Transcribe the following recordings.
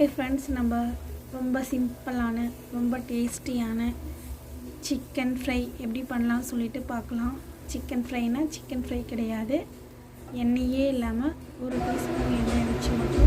Hi friends நம்ம ரொம்ப சிம்பிளான ரொம்ப டேஸ்டியான சிக்கன் ஃப்ரை எப்படி பண்ணலாம் சொல்லிட்டு பார்க்கலாம். சிக்கன் ஃப்ரைனா சிக்கன் ஃப்ரை கிடையாது. எண்ணெயே இல்லாமல் ஒரு டீஸ்பூன் எண்ணெய் வச்சு மட்டும்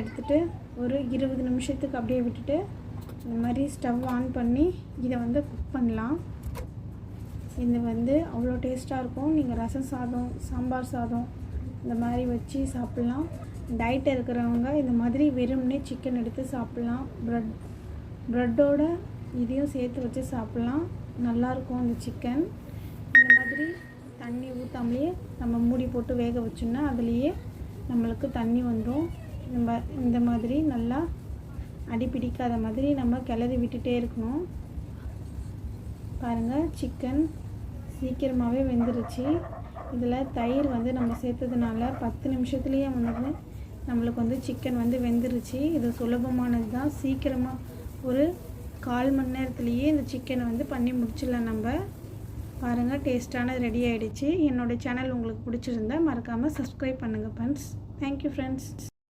எடுத்துகிட்டு ஒரு இருபது நிமிஷத்துக்கு அப்படியே விட்டுட்டு இந்த மாதிரி ஸ்டவ் ஆன் பண்ணி இதை வந்து குக் பண்ணலாம். இது வந்து அவ்வளோ டேஸ்ட்டாக இருக்கும். நீங்கள் ரசம் சாதம் சாம்பார் சாதம் இந்த மாதிரி வச்சு சாப்பிட்லாம். டயட் இருக்கிறவங்க இந்த மாதிரி வெறும்னே சிக்கன் எடுத்து சாப்பிட்லாம். ப்ரெட் ப்ரெட்டோட இதையும் சேர்த்து வச்சு சாப்பிட்லாம். நல்லாயிருக்கும் அந்த சிக்கன் இந்த மாதிரி தண்ணி ஊற்றாமலேயே நம்ம மூடி போட்டு வேக வச்சோம்னா அதுலேயே நம்மளுக்கு தண்ணி வந்துடும் நம்ம இந்த மாதிரி நல்லா அடி பிடிக்காத மாதிரி நம்ம கிளறி விட்டுட்டே இருக்கணும். பாருங்கள் சிக்கன் சீக்கிரமாகவே வெந்துருச்சு. இதில் தயிர் வந்து நம்ம சேர்த்ததுனால பத்து நிமிஷத்துலேயே வந்து நம்மளுக்கு வந்து சிக்கன் வந்து வெந்துருச்சு. இது சுலபமானது தான் சீக்கிரமாக ஒரு கால் மணி நேரத்துலேயே இந்த சிக்கனை வந்து பண்ணி முடிச்சிடலாம் நம்ம. பாருங்கள் டேஸ்ட்டானது ரெடி ஆகிடுச்சு என்னோடய சேனல் உங்களுக்கு பிடிச்சிருந்தா மறக்காமல் சப்ஸ்கிரைப் பண்ணுங்கள் ஃப்ரெண்ட்ஸ் தேங்க்யூ ஃப்ரெண்ட்ஸ்